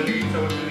Feliz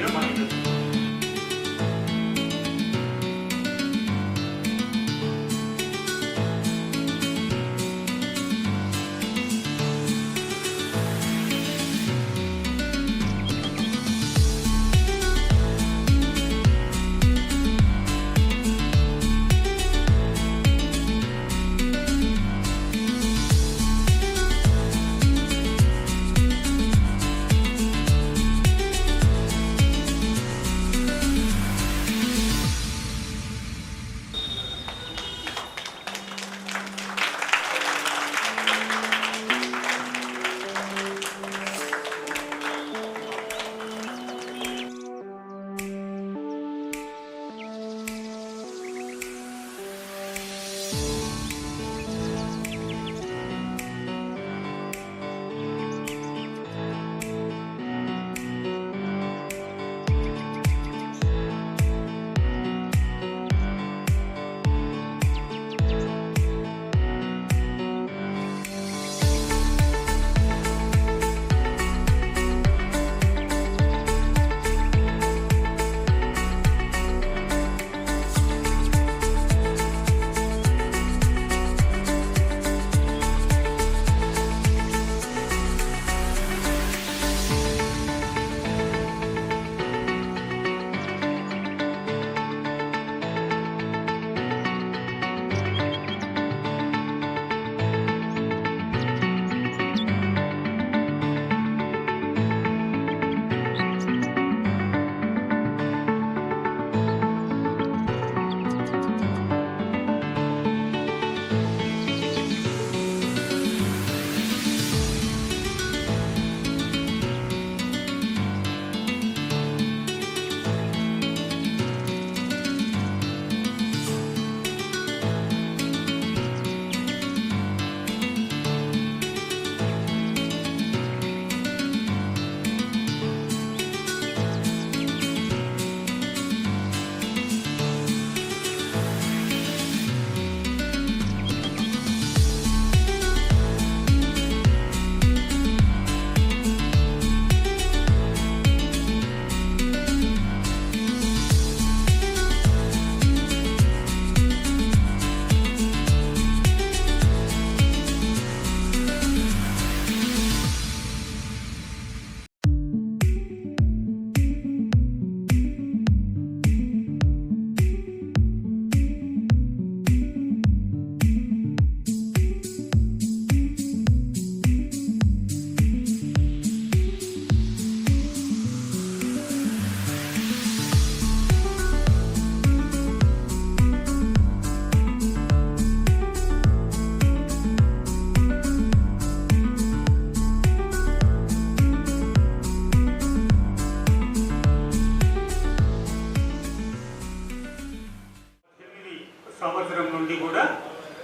సంవత్సరం నుండి కూడా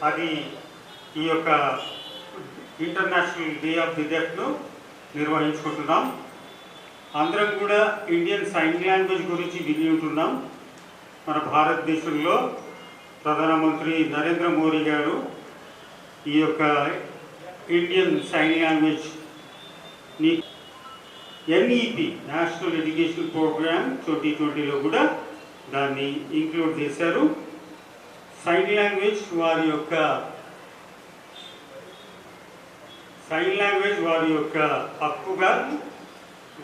అది ఈ యొక్క ఇంటర్నేషనల్ డే ఆఫ్ ది డెఫ్ను నిర్వహించుకుంటున్నాం. అందరం కూడా ఇండియన్ సైన్ లాంగ్వేజ్ గురించి విని ఉంటున్నాం. మన భారతదేశంలో ప్రధానమంత్రి నరేంద్ర మోడీ గారు ఈ యొక్క Indian sign లాంగ్వేజ్ని NEP national education program twenty ట్వంటీలో కూడా దాన్ని ఇంక్లూడ్ చేశారు. సైన్ లాంగ్వేజ్ వారి యొక్క సైన్ లాంగ్వేజ్ వారి యొక్క హక్కుగా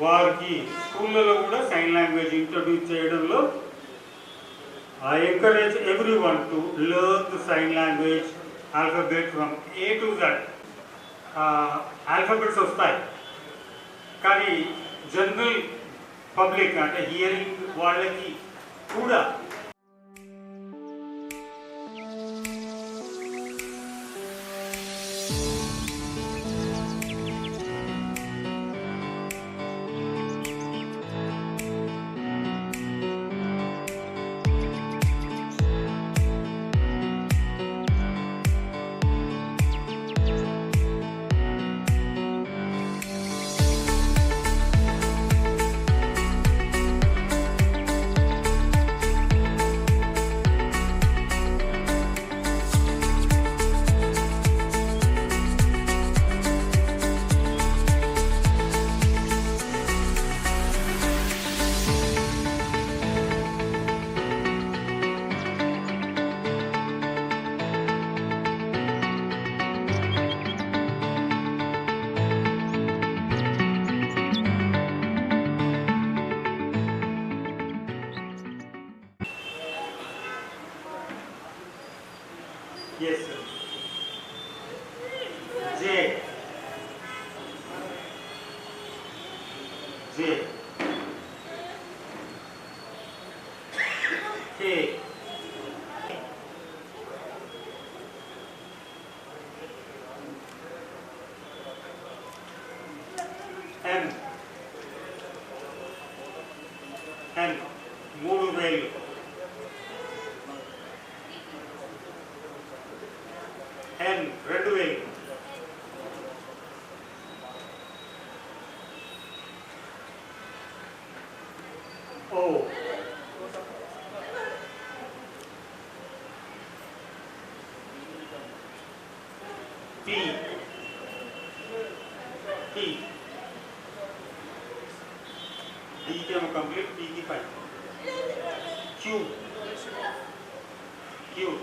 వారికి స్కూళ్ళలో కూడా సైన్ లాంగ్వేజ్ ఇంట్రడ్యూస్ చేయడంలో I encourage everyone to learn the sign language alphabet from A to Z alphabets వస్తాయి. కానీ జనరల్ పబ్లిక్ అంటే హియరింగ్ వాళ్ళకి కూడా esqueça. De O. B. T. D के हम कंप्लीट T की फाइल Q. Q.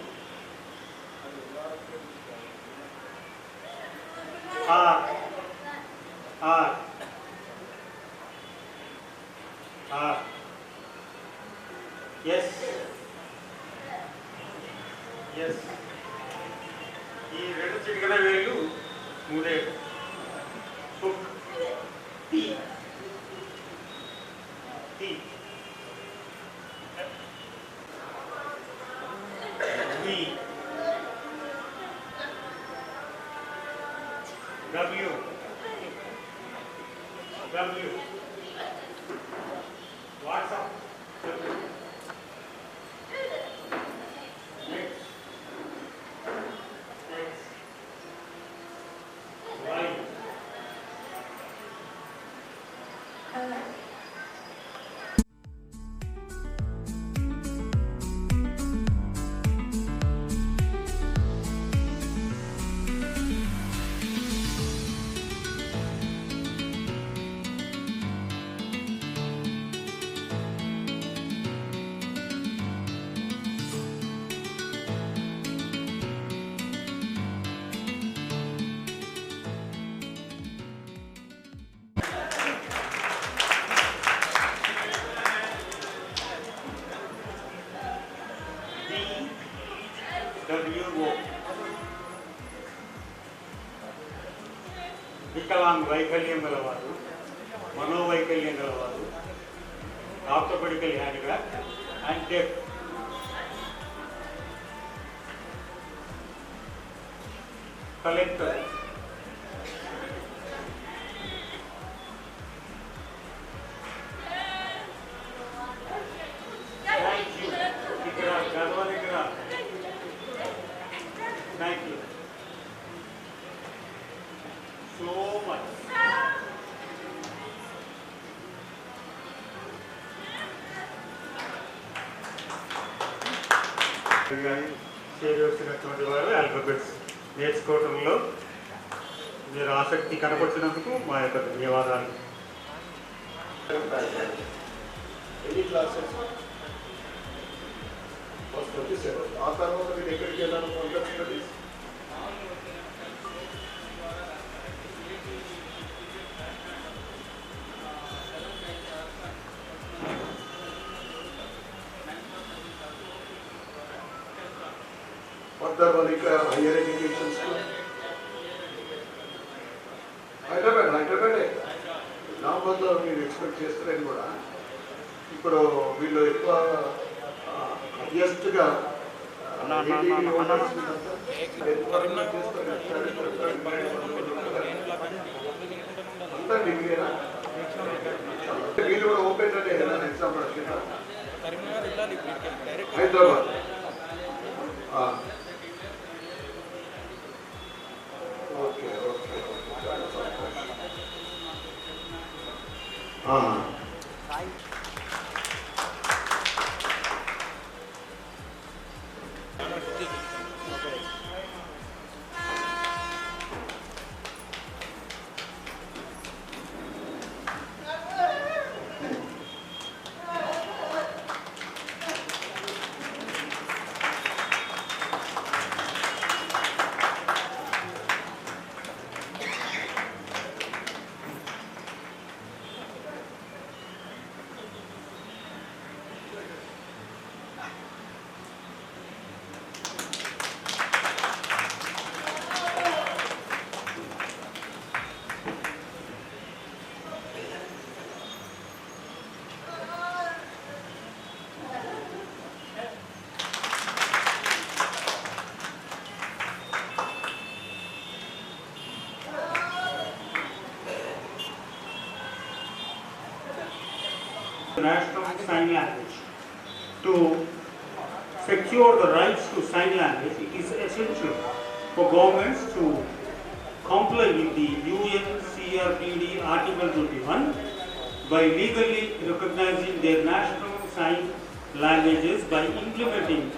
వికలాంగ్ వైకల్యం గలవారు మనోవైకల్యం గలవారు ఆప్తపడికల్ హ్యాండిక్రాఫ్ట్ అండ్ డెఫ్ కలెక్టర్ ఎన్ని క్లాసెస్ ఫస్ట్ వచ్చి సెవెన్ ఆ తర్వాత మీరు ఎక్కడికి వెళ్ళాలనుకుంటున్నది ఫర్దర్ వాళ్ళు ఇంకా హయ్యర్ ఎడ్యుకేషన్స్ హైదరాబాద్ హైదరాబాదే నాగోల్లో మీరు ఎక్స్పెక్ట్ చేస్తారని కూడా. ఇప్పుడు వీళ్ళు ఎక్కువ అడ్జస్ట్గా అంతా డిగ్రీనా? వీళ్ళు కూడా ఓపెన్ అంటే Hyderabad. National sign language. To secure the rights to sign language, it is essential for governments to comply with the UN CRPD Article 21 by legally recognizing their national sign languages by implementing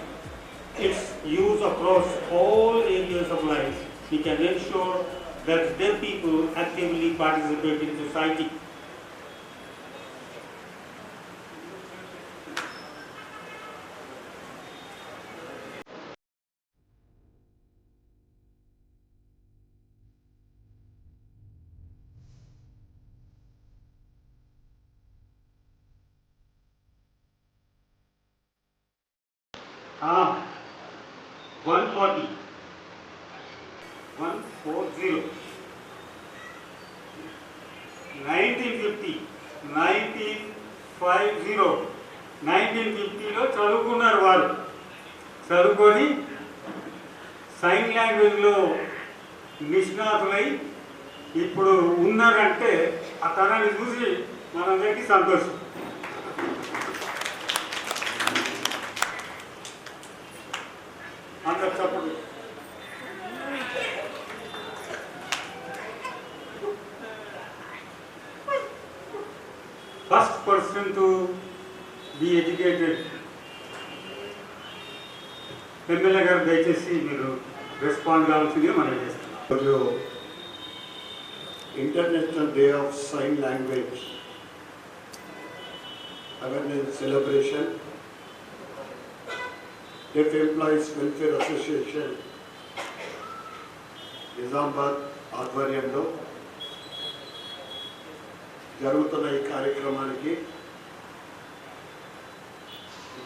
its use across all areas of life. We can ensure that deaf people actively participate in society. One forty one four zero nineteen fifty nineteen five zero nineteen ఫిఫ్టీలో చదువుకున్నారు వారు. చదువుకొని sign లాంగ్వేజ్లో నిష్ణాతులై ఇప్పుడు ఉన్నారంటే ఆ తరాన్ని చూసి మనందరికీ సంతోషం. అందరు చప్పుడు first person to be educated MLA గారు దయచేసి మీరు రెస్పాండ్ కావాల్సిందిగా మనం చేస్తాం మరియు international day of sign language awareness celebration state employees welfare association Nizamabad ఆధ్వర్యంలో జరుగుతున్న ఈ కార్యక్రమానికి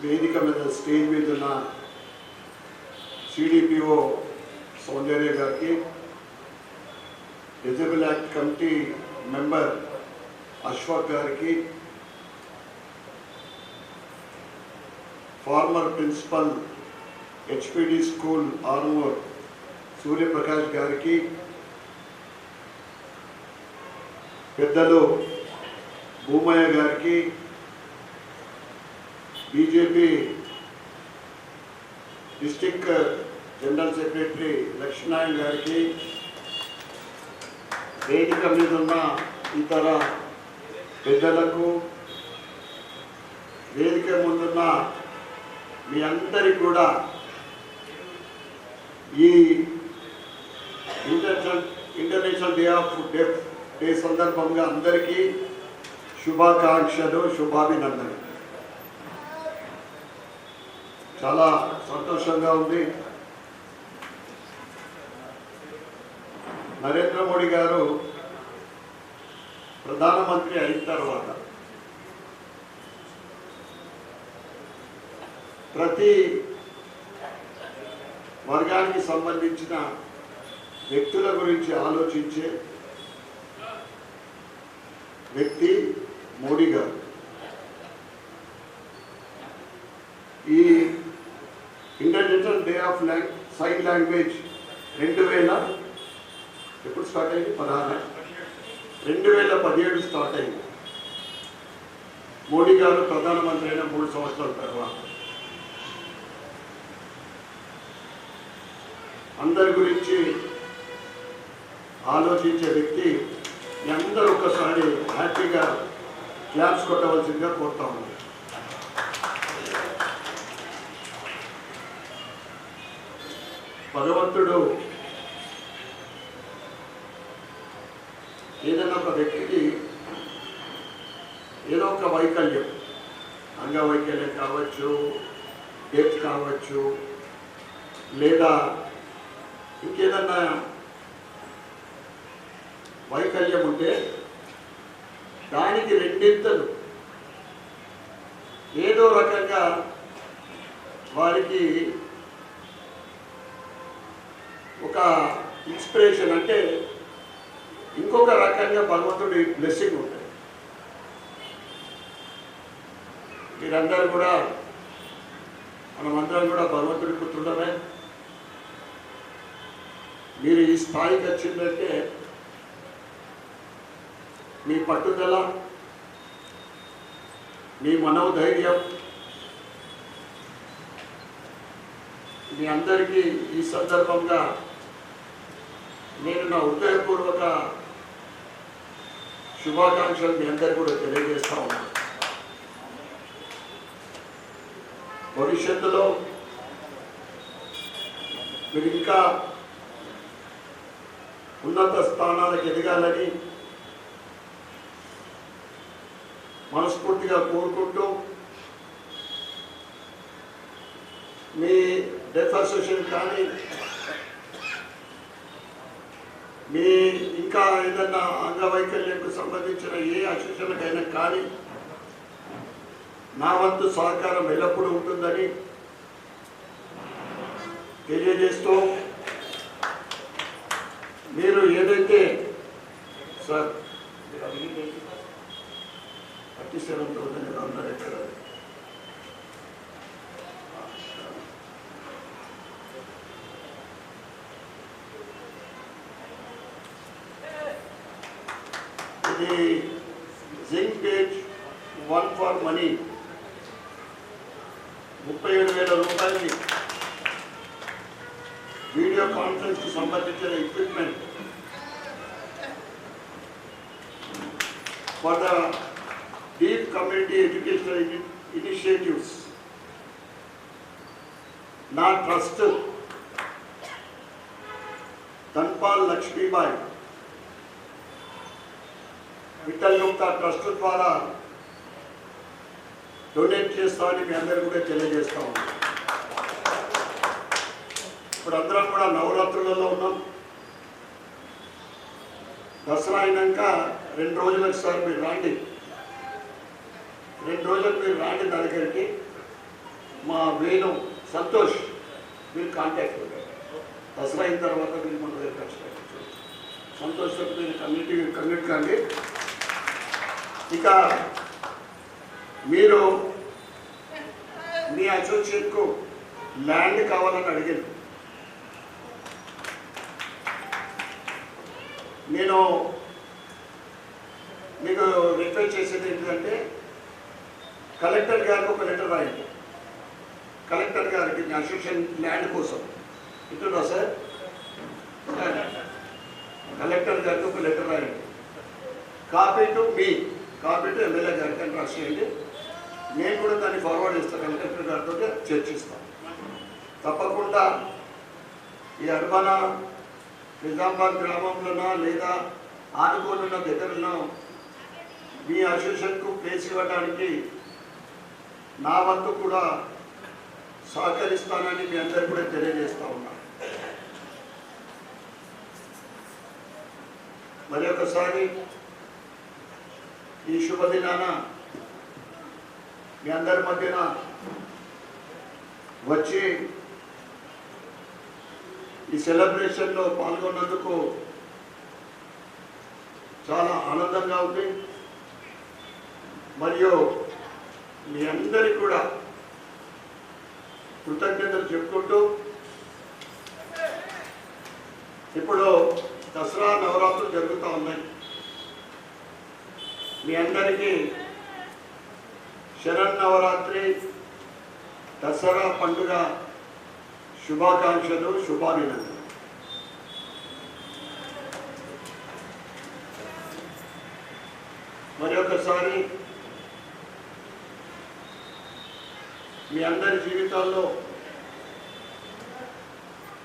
వేదిక మీద స్టేజ్ మీద ఉన్న సిడిపిఓ సౌందర్య గారికి disable act committee member Ashwaq గారికి former principal HPD school Armoor Suryaprakash గారికి పెద్దలు భూమయ్య గారికి BJP district general secretary Lakshminarayana గారికి వేదిక మీద ఉన్న ఇతర పెద్దలకు వేదిక ముందున్న మీ అందరికి కూడా ఈ international international day of deaf day సందర్భంగా అందరికీ శుభాకాంక్షలు శుభాభినందనలు. చాలా సంతోషంగా ఉంది. నరేంద్ర మోడీ గారు ప్రధానమంత్రి అయిన తర్వాత ప్రతి వర్గానికి సంబంధించిన వ్యక్తుల గురించి ఆలోచించే వ్యక్తి మోడీ గారు. ఈ international day of long sign language రెండు వేల ఎప్పుడు స్టార్ట్ అయింది? పదహారు రెండు వేల పదిహేడు స్టార్ట్ అయింది. మోడీ గారు ప్రధానమంత్రి అయిన మూడు సంవత్సరాల తర్వాత అందరి గురించి ఆలోచించే వ్యక్తి మీ అందరూ ఒకసారి హ్యాపీగా క్లాప్స్ కొట్టవలసిందిగా కోరుతా ఉన్నాను. భగవంతుడు ఏదైనా ఒక వ్యక్తికి ఏదో ఒక వైకల్యం అంగవైకల్యం కావచ్చు డెత్ కావచ్చు లేదా ఇంకేదన్నా వైకల్యం ఉంటే దానికి రెండింతలు. ఏదో రకంగా వారికి ఒక ఇన్స్పిరేషన్ అంటే ఇంకొక రకంగా భగవంతుడి బ్లెస్సింగ్ ఉంటుంది. మీరందరూ కూడా మనమందరం కూడా భగవంతుడి పుత్రులమే. మీరు ఈ స్థాయికి వచ్చిందంటే మీ పట్టుదల మీ మనోధైర్యం మీ అందరికీ ఈ సందర్భంగా నేను నా హృదయపూర్వక శుభాకాంక్షలు మీ అందరికీ కూడా తెలియజేస్తా ఉన్నాను భవిష్యత్తులో మీరు ఇంకా ఉన్నత స్థానాలకు ఎదగాలని మనస్ఫూర్తిగా కోరుకుంటూ మీ డెఫ్ అసోసియేషన్ కానీ మీ ఇంకా ఏదన్నా అంగవైకల్యంకు సంబంధించిన ఏ అసోసియేషన్కైనా కానీ నా వంతు సహకారం ఎల్లప్పుడూ ఉంటుందని తెలియజేస్తూ మీరు ఏదైతే సార్ థర్టీ సెవెన్ థౌసండ్ అన్నారు ఎక్కడ ఇది zinc page one far money. ముప్పై ఏడు వేల రూపాయలు వీడియో కాన్ఫరెన్స్కి సంబంధించిన equipment for the deaf community educational initiatives నా ట్రస్ట్ ధన్పాల్ లక్ష్మీబాయి విఠల్ గుప్తా ట్రస్ట్ ద్వారా డొనేట్ చేస్తామని మీ అందరూ కూడా తెలియజేస్తా ఉన్నాం. ఇప్పుడు అందరం కూడా నవరాత్రులలో ఉన్నాం. దసరా అయినాక రెండు రోజులకు సార్ మీరు రాండి. రెండు రోజులకు మీరు రాండి నా దగ్గరికి. మా వేణు సంతోష్ మీరు కాంటాక్ట్ దసరా అయిన తర్వాత మీరు మన దగ్గర ఖచ్చితంగా మీరు కమ్యూనిటీ కమ్యూనిట్ కండి. ఇక మీరు మీ అసోసియేట్కు ల్యాండ్ కావాలని అడిగారు. నేను మీకు రిక్వెస్ట్ చేసేది ఏంటంటే కలెక్టర్ గారికి ఒక లెటర్ రాయండి. కలెక్టర్ గారికి మీ అసోసియేషన్ ల్యాండ్ కోసం. ఇంటున్నా సార్? కలెక్టర్ గారికి ఒక లెటర్ రాయండి. Copy to me copy to MLA గారికి అని రాసేయండి నేను కూడా దాన్ని ఫార్వర్డ్ చేస్తాను కలెక్టర్ గారితో చర్చిస్తాను తప్పకుండా ఈ అర్బన నిజామాబాద్ గ్రామంలోనా లేదా ఆనుకోనున్న దగ్గరలో మీ అసోసియేషన్కు ప్లేస్ ఇవ్వడానికి నా వంతు కూడా సహకరిస్తానని మీ అందరు కూడా తెలియజేస్తా ఉన్నా. మరి ఒకసారి ఈ శుభదినాన మీ అందరి మధ్యన వచ్చి ఈ సెలబ్రేషన్లో పాల్గొన్నందుకు చాలా ఆనందంగా ఉంది. మరియు మీ అందరి కూడా కృతజ్ఞతలు చెప్పుకుంటూ ఇప్పుడు దసరా నవరాత్రులు జరుగుతూ ఉన్నాయి. మీ అందరికీ శరణ్ నవరాత్రి దసరా పండుగ శుభాకాంక్షలు శుభాభినందనలు. మరి ఒకసారి మీ అందరి జీవితాల్లో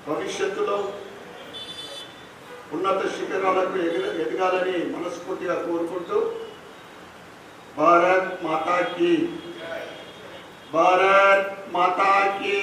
భవిష్యత్తులో ఉన్నత శిఖరాలకు ఎగ ఎదగాలని మనస్ఫూర్తిగా కోరుకుంటూ భారత్ మాతాకి. భారత్ మాతాకి.